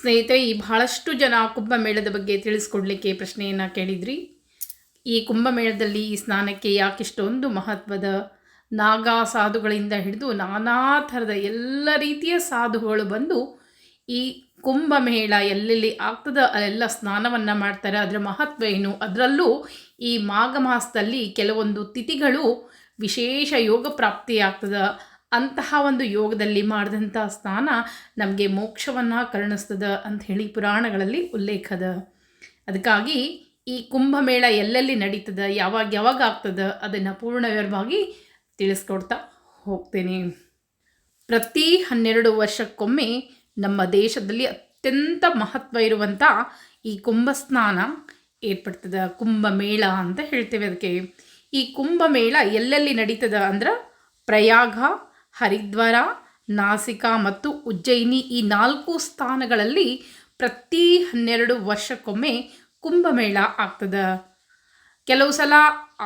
ಸ್ನೇಹಿತರೆ, ಈ ಬಹಳಷ್ಟು ಜನ ಕುಂಭಮೇಳದ ಬಗ್ಗೆ ತಿಳಿಸ್ಕೊಡ್ಲಿಕ್ಕೆ ಪ್ರಶ್ನೆಯನ್ನು ಕೇಳಿದ್ರಿ. ಈ ಕುಂಭಮೇಳದಲ್ಲಿ ಈ ಸ್ನಾನಕ್ಕೆ ಯಾಕಿಷ್ಟೊಂದು ಮಹತ್ವದ ನಾಗಾ ಸಾಧುಗಳಿಂದ ಹಿಡಿದು ನಾನಾ ಥರದ ಎಲ್ಲ ರೀತಿಯ ಸಾಧುಗಳು ಬಂದು ಈ ಕುಂಭಮೇಳ ಎಲ್ಲೆಲ್ಲಿ ಆಗ್ತದ, ಅಲ್ಲೆಲ್ಲ ಸ್ನಾನವನ್ನು ಮಾಡ್ತಾರೆ, ಅದರ ಮಹತ್ವ ಏನು? ಅದರಲ್ಲೂ ಈ ಮಾಘ ಮಾಸದಲ್ಲಿ ಕೆಲವೊಂದು ತಿಥಿಗಳು ವಿಶೇಷ ಯೋಗ ಪ್ರಾಪ್ತಿಯಾಗ್ತದ. ಅಂತಹ ಒಂದು ಯೋಗದಲ್ಲಿ ಮಾಡಿದಂಥ ಸ್ನಾನ ನಮಗೆ ಮೋಕ್ಷವನ್ನು ಕರುಣಿಸ್ತದ ಅಂತ ಹೇಳಿ ಪುರಾಣಗಳಲ್ಲಿ ಉಲ್ಲೇಖದ. ಅದಕ್ಕಾಗಿ ಈ ಕುಂಭಮೇಳ ಎಲ್ಲೆಲ್ಲಿ ನಡೀತದೆ, ಯಾವಾಗ ಯಾವಾಗ ಆಗ್ತದ ಅದನ್ನು ಪೂರ್ಣ ವಿವರವಾಗಿ ತಿಳಿಸ್ಕೊಡ್ತಾ ಹೋಗ್ತೇನೆ. ಪ್ರತಿ ಹನ್ನೆರಡು ವರ್ಷಕ್ಕೊಮ್ಮೆ ನಮ್ಮ ದೇಶದಲ್ಲಿ ಅತ್ಯಂತ ಮಹತ್ವ ಇರುವಂಥ ಈ ಕುಂಭ ಸ್ನಾನ ಏರ್ಪಡ್ತದೆ, ಕುಂಭಮೇಳ ಅಂತ ಹೇಳ್ತೇವೆ ಅದಕ್ಕೆ. ಈ ಕುಂಭಮೇಳ ಎಲ್ಲೆಲ್ಲಿ ನಡೀತದ ಅಂದ್ರೆ ಪ್ರಯಾಗ ಹರಿದ್ವಾರ, ನಾಸಿಕ ಮತ್ತು ಉಜ್ಜಯಿನಿ ಈ ನಾಲ್ಕು ಸ್ಥಾನಗಳಲ್ಲಿ ಪ್ರತಿ ಹನ್ನೆರಡು ವರ್ಷಕ್ಕೊಮ್ಮೆ ಕುಂಭಮೇಳ ಆಗ್ತದೆ. ಕೆಲವು ಸಲ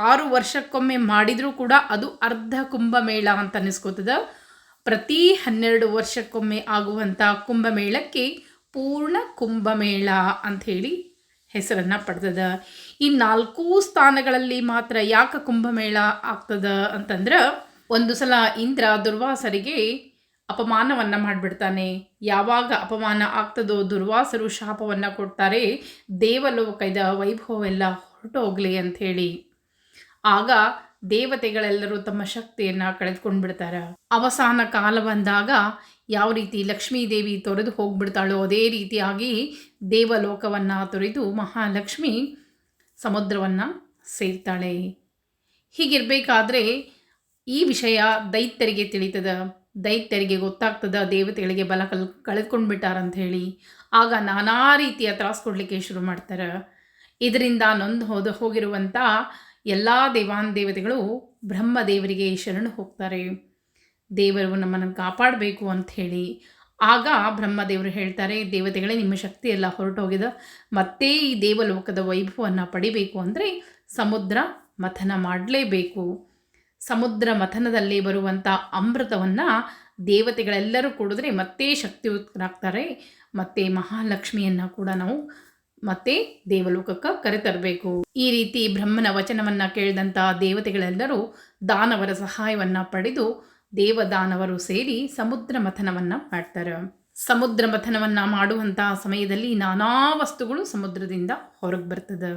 ಆರು ವರ್ಷಕ್ಕೊಮ್ಮೆ ಮಾಡಿದರೂ ಕೂಡ ಅದು ಅರ್ಧ ಕುಂಭಮೇಳ ಅಂತ ಅನ್ನಿಸ್ಕೋತದ ಪ್ರತಿ ಹನ್ನೆರಡು ವರ್ಷಕ್ಕೊಮ್ಮೆ ಆಗುವಂಥ ಕುಂಭಮೇಳಕ್ಕೆ ಪೂರ್ಣ ಕುಂಭಮೇಳ ಅಂಥೇಳಿ ಹೆಸರನ್ನು ಪಡೆದದ ಈ ನಾಲ್ಕೂ ಸ್ಥಾನಗಳಲ್ಲಿ ಮಾತ್ರ ಯಾಕೆ ಕುಂಭಮೇಳ ಆಗ್ತದ ಅಂತಂದ್ರೆ ಒಂದು ಸಲ ಇಂದ್ರ ದುರ್ವಾಸರಿಗೆ ಅಪಮಾನವನ್ನು ಮಾಡಿಬಿಡ್ತಾನೆ. ಯಾವಾಗ ಅಪಮಾನ ಆಗ್ತದೋ ದುರ್ವಾಸರು ಶಾಪವನ್ನು ಕೊಡ್ತಾರೆ. ದೇವಲೋಕದ ವೈಭವವೆಲ್ಲ ಹೊರಟೋಗ್ಲಿ ಅಂಥೇಳಿ. ಆಗ ದೇವತೆಗಳೆಲ್ಲರೂ ತಮ್ಮ ಶಕ್ತಿಯನ್ನು ಕಳೆದುಕೊಂಡು ಬಿಡ್ತಾರೆ ಅವಸಾನ ಕಾಲ ಬಂದಾಗ ಯಾವ ರೀತಿ ಲಕ್ಷ್ಮೀದೇವಿ ತೊರೆದು ಹೋಗ್ಬಿಡ್ತಾಳೋ ಅದೇ ರೀತಿಯಾಗಿ ದೇವಲೋಕವನ್ನು ತೊರೆದು ಮಹಾಲಕ್ಷ್ಮಿ ಸಮುದ್ರವನ್ನು ಸೇರ್ತಾಳೆ. ಹೀಗಿರಬೇಕಾದ್ರೆ ಈ ವಿಷಯ ದೈತ್ಯರಿಗೆ ತಿಳಿತದ, ದೈತ್ಯರಿಗೆ ಗೊತ್ತಾಗ್ತದ, ದೇವತೆಗಳಿಗೆ ಬಲ ಕಲ್ ಕಳೆದುಕೊಂಡು ಬಿಟ್ಟಾರಂತ ಹೇಳಿ ಆಗ ನಾನಾ ರೀತಿಯ ತ್ರಾಸು ಕೊಡಲಿಕ್ಕೆ ಶುರು ಮಾಡ್ತಾರೆ. ಇದರಿಂದ ನೊಂದು ಹೋದ ಹೋಗಿರುವಂಥ ಎಲ್ಲ ದೇವಾನ್ ದೇವತೆಗಳು ಬ್ರಹ್ಮದೇವರಿಗೆ ಶರಣು ಹೋಗ್ತಾರೆ. ದೇವರು ನಮ್ಮನ್ನು ಕಾಪಾಡಬೇಕು ಅಂತ ಹೇಳಿ ಆಗ ಬ್ರಹ್ಮದೇವರು ಹೇಳ್ತಾರೆ, ದೇವತೆಗಳೇ ನಿಮ್ಮ ಶಕ್ತಿ ಎಲ್ಲ ಹೊರಟೋಗಿದೆ, ಮತ್ತೆ ಈ ದೇವಲೋಕದ ವೈಭವವನ್ನು ಪಡಿಬೇಕು ಅಂದರೆ ಸಮುದ್ರ ಮಥನ ಮಾಡಲೇಬೇಕು. ಸಮುದ್ರ ಮಥನದಲ್ಲಿ ಬರುವಂಥ ಅಮೃತವನ್ನು ದೇವತೆಗಳೆಲ್ಲರೂ ಕುಡಿದ್ರೆ ಮತ್ತೆ ಶಕ್ತಿಯುತರಾಗ್ತಾರೆ ಮತ್ತೆ ಮಹಾಲಕ್ಷ್ಮಿಯನ್ನು ಕೂಡ ನಾವು ಮತ್ತೆ ದೇವಲೋಕಕ್ಕೆ ಕರೆತರಬೇಕು. ಈ ರೀತಿ ಬ್ರಹ್ಮನ ವಚನವನ್ನು ಕೇಳಿದಂಥ ದೇವತೆಗಳೆಲ್ಲರೂ ದಾನವರ ಸಹಾಯವನ್ನು ಪಡೆದು ದೇವದಾನವರು ಸೇರಿ ಸಮುದ್ರ ಮಥನವನ್ನು ಮಾಡ್ತಾರೆ. ಸಮುದ್ರ ಮಥನವನ್ನು ಮಾಡುವಂಥ ಸಮಯದಲ್ಲಿ ನಾನಾ ವಸ್ತುಗಳು ಸಮುದ್ರದಿಂದ ಹೊರಗೆ ಬರ್ತದೆ.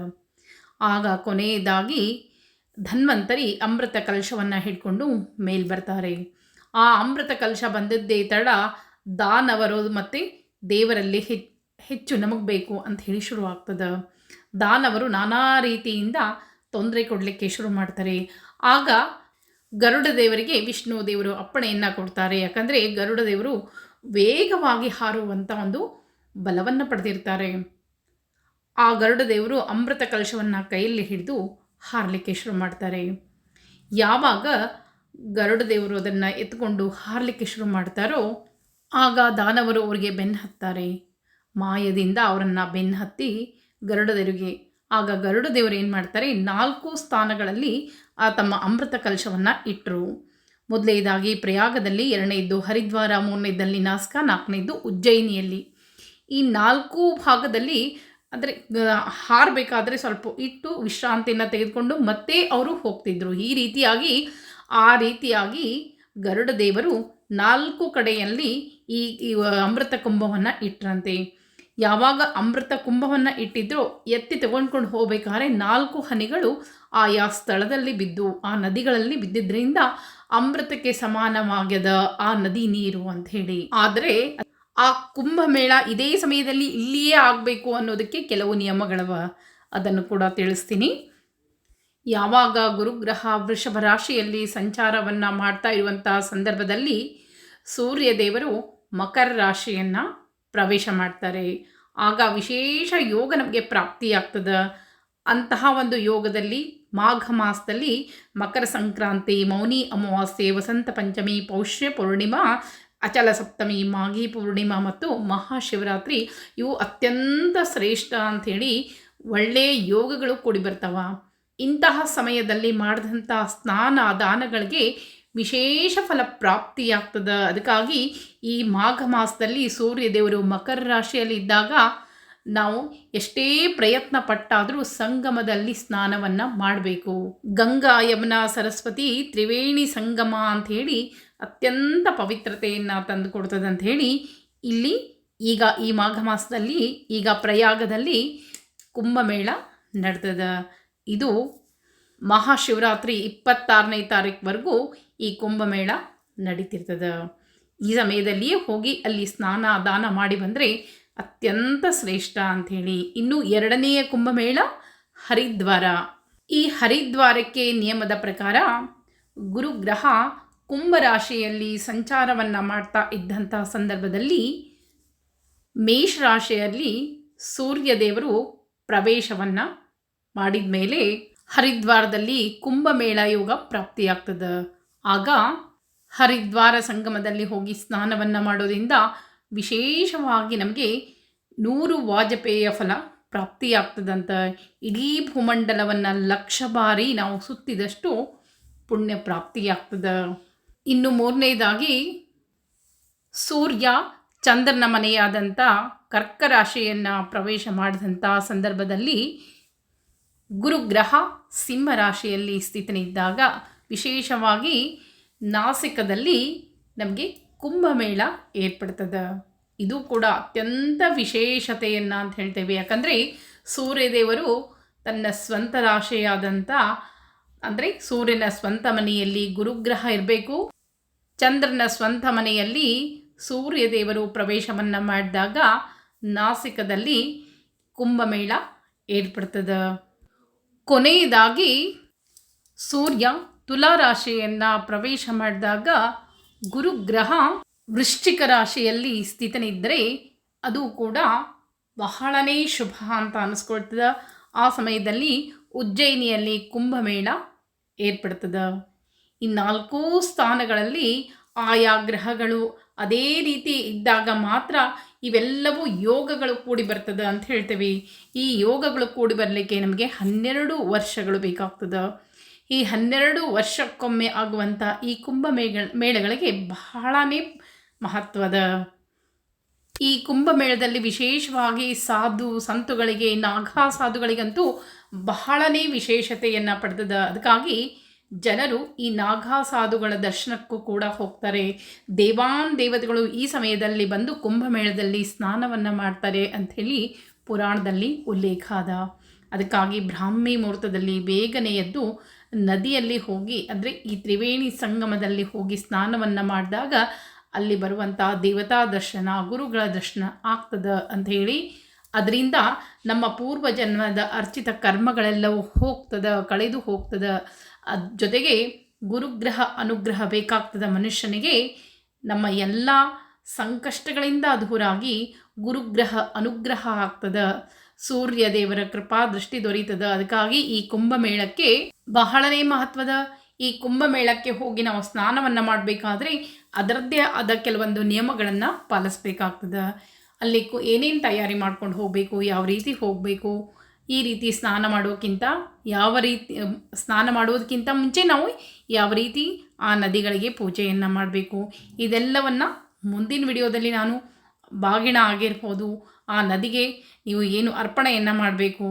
ಆಗ ಕೊನೆಯದಾಗಿ ಧನ್ವಂತರಿ ಅಮೃತ ಕಲಶವನ್ನು ಹಿಡ್ಕೊಂಡು ಮೇಲ್ ಬರ್ತಾರೆ. ಆ ಅಮೃತ ಕಲಶ ಬಂದದ್ದೇ ತಡ ದಾನವರು ಮತ್ತು ದೇವರಲ್ಲಿ ಹೆಚ್ಚು ಹೆಚ್ಚು ನಮಗೆ ಬೇಕು ಅಂತ ಹೇಳಿ ಶುರುವಾಗ್ತದೆ ದಾನವರು ನಾನಾ ರೀತಿಯಿಂದ ತೊಂದರೆ ಕೊಡಲಿಕ್ಕೆ ಶುರು ಮಾಡ್ತಾರೆ. ಆಗ ಗರುಡ ದೇವರಿಗೆ ವಿಷ್ಣು ದೇವರು ಅಪ್ಪಣೆಯನ್ನು ಕೊಡ್ತಾರೆ. ಯಾಕಂದರೆ ಗರುಡ ದೇವರು ವೇಗವಾಗಿ ಹಾರುವಂಥ ಒಂದು ಬಲವನ್ನು ಪಡೆದಿರ್ತಾರೆ. ಆ ಗರುಡ ದೇವರು ಅಮೃತ ಕಲಶವನ್ನು ಕೈಯಲ್ಲಿ ಹಿಡಿದು ಹಾರಲಿಕ್ಕೆ ಶುರು ಮಾಡ್ತಾರೆ. ಯಾವಾಗ ಗರುಡ ದೇವರು ಅದನ್ನು ಎತ್ಕೊಂಡು ಹಾರಲಿಕ್ಕೆ ಶುರು ಮಾಡ್ತಾರೋ, ಆಗ ದಾನವರು ಅವರಿಗೆ ಬೆನ್ನು ಹತ್ತಾರೆ. ಮಾಯದಿಂದ ಅವರನ್ನು ಬೆನ್ನು ಹತ್ತಿ ಗರುಡದೇವರಿಗೆ ಆಗ ಗರುಡ ದೇವರು ಏನು ಮಾಡ್ತಾರೆ, ನಾಲ್ಕು ಸ್ಥಾನಗಳಲ್ಲಿ ಆ ತಮ್ಮ ಅಮೃತ ಕಲಶವನ್ನು ಇಟ್ಟರು ಮೊದಲನೇದಾಗಿ ಪ್ರಯಾಗದಲ್ಲಿ, ಎರಡನೇದ್ದು ಹರಿದ್ವಾರ, ಮೂರನೇದಲ್ಲಿ ನಾಸ್ಕ ನಾಲ್ಕನೇದ್ದು ಉಜ್ಜಯಿನಿಯಲ್ಲಿ. ಈ ನಾಲ್ಕು ಭಾಗದಲ್ಲಿ ಅಂದರೆ ಹಾರಬೇಕಾದ್ರೆ ಸ್ವಲ್ಪ ಇಟ್ಟು ವಿಶ್ರಾಂತಿಯನ್ನು ತೆಗೆದುಕೊಂಡು ಮತ್ತೆ ಅವರು ಹೋಗ್ತಿದ್ರು. ಈ ರೀತಿಯಾಗಿ, ಆ ರೀತಿಯಾಗಿ ಗರುಡ ದೇವರು ನಾಲ್ಕು ಕಡೆಯಲ್ಲಿ ಈ ಅಮೃತ ಕುಂಭವನ್ನು ಇಟ್ಟರಂತೆ ಯಾವಾಗ ಅಮೃತ ಕುಂಭವನ್ನು ಇಟ್ಟಿದ್ರೋ, ಎತ್ತಿ ತಗೊಂಡ್ಕೊಂಡು ಹೋಗ್ಬೇಕಾದ್ರೆ ನಾಲ್ಕು ಹನಿಗಳು ಆಯಾ ಸ್ಥಳದಲ್ಲಿ ಬಿದ್ದು, ಆ ನದಿಗಳಲ್ಲಿ ಬಿದ್ದಿದ್ದರಿಂದ ಅಮೃತಕ್ಕೆ ಸಮಾನವಾಗ್ಯದ ಆ ನದಿ ನೀರು ಅಂತ ಹೇಳಿ. ಆದರೆ ಆ ಕುಂಭಮೇಳ ಇದೇ ಸಮಯದಲ್ಲಿ ಇಲ್ಲಿಯೇ ಆಗಬೇಕು ಅನ್ನೋದಕ್ಕೆ ಕೆಲವು ನಿಯಮಗಳವ ಅದನ್ನು ಕೂಡ ತಿಳಿಸ್ತೀನಿ. ಯಾವಾಗ ಗುರುಗ್ರಹ ವೃಷಭ ರಾಶಿಯಲ್ಲಿ ಸಂಚಾರವನ್ನು ಮಾಡ್ತಾ ಇರುವಂಥ ಸಂದರ್ಭದಲ್ಲಿ ಸೂರ್ಯ ದೇವರು ಮಕರ ರಾಶಿಯನ್ನು ಪ್ರವೇಶ ಮಾಡ್ತಾರೆ. ಆಗ ವಿಶೇಷ ಯೋಗ ನಮಗೆ ಪ್ರಾಪ್ತಿಯಾಗ್ತದೆ ಅಂತಹ ಒಂದು ಯೋಗದಲ್ಲಿ ಮಾಘ ಮಾಸದಲ್ಲಿ ಮಕರ ಸಂಕ್ರಾಂತಿ, ಮೌನಿ ಅಮಾವಾಸ್ಯೆ, ವಸಂತ ಪಂಚಮಿ, ಪೌಷ್ಯ ಪೂರ್ಣಿಮಾ ಅಚಲ ಸಪ್ತಮಿ, ಮಾಘಿ ಪೂರ್ಣಿಮಾ ಮತ್ತು ಮಹಾಶಿವರಾತ್ರಿ ಇವು ಅತ್ಯಂತ ಶ್ರೇಷ್ಠ ಅಂಥೇಳಿ ಒಳ್ಳೆಯ ಯೋಗಗಳು ಕೂಡಿ ಬರ್ತಾವ. ಇಂತಹ ಸಮಯದಲ್ಲಿ ಮಾಡಿದಂಥ ಸ್ನಾನ ದಾನಗಳಿಗೆ ವಿಶೇಷ ಫಲ ಪ್ರಾಪ್ತಿಯಾಗ್ತದೆ. ಅದಕ್ಕಾಗಿ ಈ ಮಾಘ ಮಾಸದಲ್ಲಿ ಸೂರ್ಯದೇವರು ಮಕರ ರಾಶಿಯಲ್ಲಿ ಇದ್ದಾಗ ನಾವು ಎಷ್ಟೇ ಪ್ರಯತ್ನ ಪಟ್ಟಾದರೂ ಸಂಗಮದಲ್ಲಿ ಸ್ನಾನವನ್ನು ಮಾಡಬೇಕು. ಗಂಗಾ ಯಮುನಾ ಸರಸ್ವತಿ ತ್ರಿವೇಣಿ ಸಂಗಮ ಅಂಥೇಳಿ ಅತ್ಯಂತ ಪವಿತ್ರತೆಯನ್ನು ತಂದು ಕೊಡ್ತದೆ ಅಂತ ಹೇಳಿ ಇಲ್ಲಿ ಈಗ ಈ ಮಾಘ ಮಾಸದಲ್ಲಿ ಈಗ ಪ್ರಯಾಗದಲ್ಲಿ ಕುಂಭಮೇಳ ನಡೆದದ ಇದು ಮಹಾಶಿವರಾತ್ರಿ ಇಪ್ಪತ್ತಾರನೇ ತಾರೀಕುವರೆಗೂ ಈ ಕುಂಭಮೇಳ ನಡೀತಿರ್ತದ. ಈ ಸಮಯದಲ್ಲಿಯೇ ಹೋಗಿ ಅಲ್ಲಿ ಸ್ನಾನ, ದಾನ ಮಾಡಿ ಬಂದರೆ ಅತ್ಯಂತ ಶ್ರೇಷ್ಠ ಅಂಥೇಳಿ ಇನ್ನು ಎರಡನೆಯ ಕುಂಭಮೇಳ ಹರಿದ್ವಾರ. ಈ ಹರಿದ್ವಾರಕ್ಕೆ ನಿಯಮದ ಪ್ರಕಾರ ಗುರುಗ್ರಹ ಕುಂಭರಾಶಿಯಲ್ಲಿ ಸಂಚಾರವನ್ನು ಮಾಡ್ತಾ ಇದ್ದಂಥ ಸಂದರ್ಭದಲ್ಲಿ ಮೇಷರಾಶಿಯಲ್ಲಿ ಸೂರ್ಯದೇವರು ಪ್ರವೇಶವನ್ನು ಮಾಡಿದ ಮೇಲೆ ಹರಿದ್ವಾರದಲ್ಲಿ ಕುಂಭಮೇಳ ಯೋಗ ಪ್ರಾಪ್ತಿಯಾಗ್ತದೆ. ಆಗ ಹರಿದ್ವಾರ ಸಂಗಮದಲ್ಲಿ ಹೋಗಿ ಸ್ನಾನವನ್ನು ಮಾಡೋದ್ರಿಂದ ವಿಶೇಷವಾಗಿ ನಮಗೆ ನೂರು ವಾಜಪೇಯ ಫಲ ಪ್ರಾಪ್ತಿಯಾಗ್ತದಂತ. ಇಡೀ ಭೂಮಂಡಲವನ್ನು ಲಕ್ಷ ಬಾರಿ ನಾವು ಸುತ್ತಿದಷ್ಟು ಪುಣ್ಯ ಪ್ರಾಪ್ತಿಯಾಗ್ತದೆ. ಇನ್ನು ಮೂರನೇದಾಗಿ, ಸೂರ್ಯ ಚಂದ್ರನ ಮನೆಯಾದಂಥ ಕರ್ಕ ರಾಶಿಯನ್ನು ಪ್ರವೇಶ ಮಾಡಿದಂಥ ಸಂದರ್ಭದಲ್ಲಿ ಗುರುಗ್ರಹ ಸಿಂಹ ರಾಶಿಯಲ್ಲಿ ಸ್ಥಿತನಿದ್ದಾಗ ವಿಶೇಷವಾಗಿ ನಾಸಿಕದಲ್ಲಿ ನಮಗೆ ಕುಂಭಮೇಳ ಏರ್ಪಡ್ತದೆ. ಇದು ಕೂಡ ಅತ್ಯಂತ ವಿಶೇಷತೆಯನ್ನು ಅಂತ ಹೇಳ್ತೇವೆ. ಯಾಕಂದರೆ ಸೂರ್ಯದೇವರು ತನ್ನ ಸ್ವಂತ ರಾಶಿಯಾದಂಥ ಅಂದರೆ ಸೂರ್ಯನ ಸ್ವಂತ ಮನೆಯಲ್ಲಿ ಗುರುಗ್ರಹ ಇರಬೇಕು. ಚಂದ್ರನ ಸ್ವಂತ ಮನೆಯಲ್ಲಿ ಸೂರ್ಯದೇವರು ಪ್ರವೇಶವನ್ನು ಮಾಡಿದಾಗ ನಾಸಿಕದಲ್ಲಿ ಕುಂಭಮೇಳ ಏರ್ಪಡ್ತದೆ. ಕೊನೆಯದಾಗಿ ಸೂರ್ಯ ತುಲಾ ರಾಶಿಯನ್ನು ಪ್ರವೇಶ ಮಾಡಿದಾಗ ಗುರುಗ್ರಹ ವೃಶ್ಚಿಕ ರಾಶಿಯಲ್ಲಿ ಸ್ಥಿತನಿದ್ದರೆ ಅದು ಕೂಡ ಬಹಳನೇ ಶುಭ ಅಂತ ಅನಿಸ್ಕೊಳ್ತದೆ. ಆ ಸಮಯದಲ್ಲಿ ಉಜ್ಜಯಿನಿಯಲ್ಲಿ ಕುಂಭಮೇಳ ಏರ್ಪಡ್ತದೆ. ಈ ನಾಲ್ಕೂ ಸ್ಥಾನಗಳಲ್ಲಿ ಆಯಾ ಗ್ರಹಗಳು ಅದೇ ರೀತಿ ಇದ್ದಾಗ ಮಾತ್ರ ಇವೆಲ್ಲವೂ ಯೋಗಗಳು ಕೂಡಿ ಬರ್ತದೆ ಅಂತ ಹೇಳ್ತೇವೆ. ಈ ಯೋಗಗಳು ಕೂಡಿ ಬರಲಿಕ್ಕೆ ನಮಗೆ ಹನ್ನೆರಡು ವರ್ಷಗಳು ಬೇಕಾಗ್ತದೆ. ಈ ಹನ್ನೆರಡು ವರ್ಷಕ್ಕೊಮ್ಮೆ ಆಗುವಂಥ ಈ ಕುಂಭ ಮೇಳಗಳಿಗೆ ಬಹಳನೇ ಮಹತ್ವದ. ಈ ಕುಂಭಮೇಳದಲ್ಲಿ ವಿಶೇಷವಾಗಿ ಸಾಧು ಸಂತುಗಳಿಗೆ, ನಾಗಾ ಸಾಧುಗಳಿಗಂತೂ ಬಹಳನೇ ವಿಶೇಷತೆಯನ್ನು ಪಡೆದದ. ಅದಕ್ಕಾಗಿ ಜನರು ಈ ನಾಗಾ ಸಾಧುಗಳ ದರ್ಶನಕ್ಕೂ ಕೂಡ ಹೋಗ್ತಾರೆ. ದೇವಾನ್ ದೇವತೆಗಳು ಈ ಸಮಯದಲ್ಲಿ ಬಂದು ಕುಂಭಮೇಳದಲ್ಲಿ ಸ್ನಾನವನ್ನು ಮಾಡ್ತಾರೆ ಅಂಥೇಳಿ ಪುರಾಣದಲ್ಲಿ ಉಲ್ಲೇಖ ಅದ. ಅದಕ್ಕಾಗಿ ಬ್ರಾಹ್ಮಿ ಮುಹೂರ್ತದಲ್ಲಿ ಬೇಗನೆ ಎದ್ದು ನದಿಯಲ್ಲಿ ಹೋಗಿ, ಅಂದರೆ ಈ ತ್ರಿವೇಣಿ ಸಂಗಮದಲ್ಲಿ ಹೋಗಿ ಸ್ನಾನವನ್ನು ಮಾಡಿದಾಗ ಅಲ್ಲಿ ಬರುವಂಥ ದೇವತಾ ದರ್ಶನ, ಗುರುಗಳ ದರ್ಶನ ಆಗ್ತದೆ ಅಂತ ಹೇಳಿ ಅದರಿಂದ ನಮ್ಮ ಪೂರ್ವ ಜನ್ಮದ ಅರ್ಚಿತ ಕರ್ಮಗಳೆಲ್ಲವೂ ಹೋಗ್ತದ, ಕಳೆದು ಹೋಗ್ತದ. ಅದ್ ಜೊತೆಗೆ ಗುರುಗ್ರಹ ಅನುಗ್ರಹ ಬೇಕಾಗ್ತದ ಮನುಷ್ಯನಿಗೆ. ನಮ್ಮ ಎಲ್ಲ ಸಂಕಷ್ಟಗಳಿಂದ ದೂರಾಗಿ ಗುರುಗ್ರಹ ಅನುಗ್ರಹ ಆಗ್ತದ. ಸೂರ್ಯ ದೇವರ ಕೃಪಾ ದೃಷ್ಟಿ ದೊರೀತದ. ಅದಕ್ಕಾಗಿ ಈ ಕುಂಭಮೇಳಕ್ಕೆ ಬಹಳನೇ ಮಹತ್ವದ, ಈ ಕುಂಭಮೇಳಕ್ಕೆ ಹೋಗಿ ನಾವು ಸ್ನಾನವನ್ನು ಮಾಡಬೇಕಾದ್ರೆ ಅದರದ್ದೇ ಆದ ಕೆಲವೊಂದು ನಿಯಮಗಳನ್ನು ಪಾಲಿಸ್ಬೇಕಾಗ್ತದೆ. ಅಲ್ಲಿ ಏನೇನು ತಯಾರಿ ಮಾಡ್ಕೊಂಡು ಹೋಗಬೇಕು, ಯಾವ ರೀತಿ ಹೋಗಬೇಕು, ಈ ರೀತಿ ಸ್ನಾನ ಮಾಡೋಕ್ಕಿಂತ ಯಾವ ರೀತಿ ಸ್ನಾನ ಮಾಡೋದಕ್ಕಿಂತ ಮುಂಚೆ ನಾವು ಯಾವ ರೀತಿ ಆ ನದಿಗಳಿಗೆ ಪೂಜೆಯನ್ನು ಮಾಡಬೇಕು. ಇದೆಲ್ಲವನ್ನು ಮುಂದಿನ ವಿಡಿಯೋದಲ್ಲಿ ನಾನು ಬಾಗಿಣ ಆಗಿರ್ಬೋದು, ಆ ನದಿಗೆ ನೀವು ಏನು ಅರ್ಪಣೆಯನ್ನು ಮಾಡಬೇಕು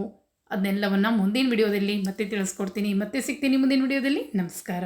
ಅದನ್ನೆಲ್ಲವನ್ನು ಮುಂದಿನ ವಿಡಿಯೋದಲ್ಲಿ ಮತ್ತೆ ತಿಳಿಸ್ಕೊಡ್ತೀನಿ. ಮತ್ತೆ ಸಿಗ್ತೀನಿ ಮುಂದಿನ ವಿಡಿಯೋದಲ್ಲಿ. ನಮಸ್ಕಾರ.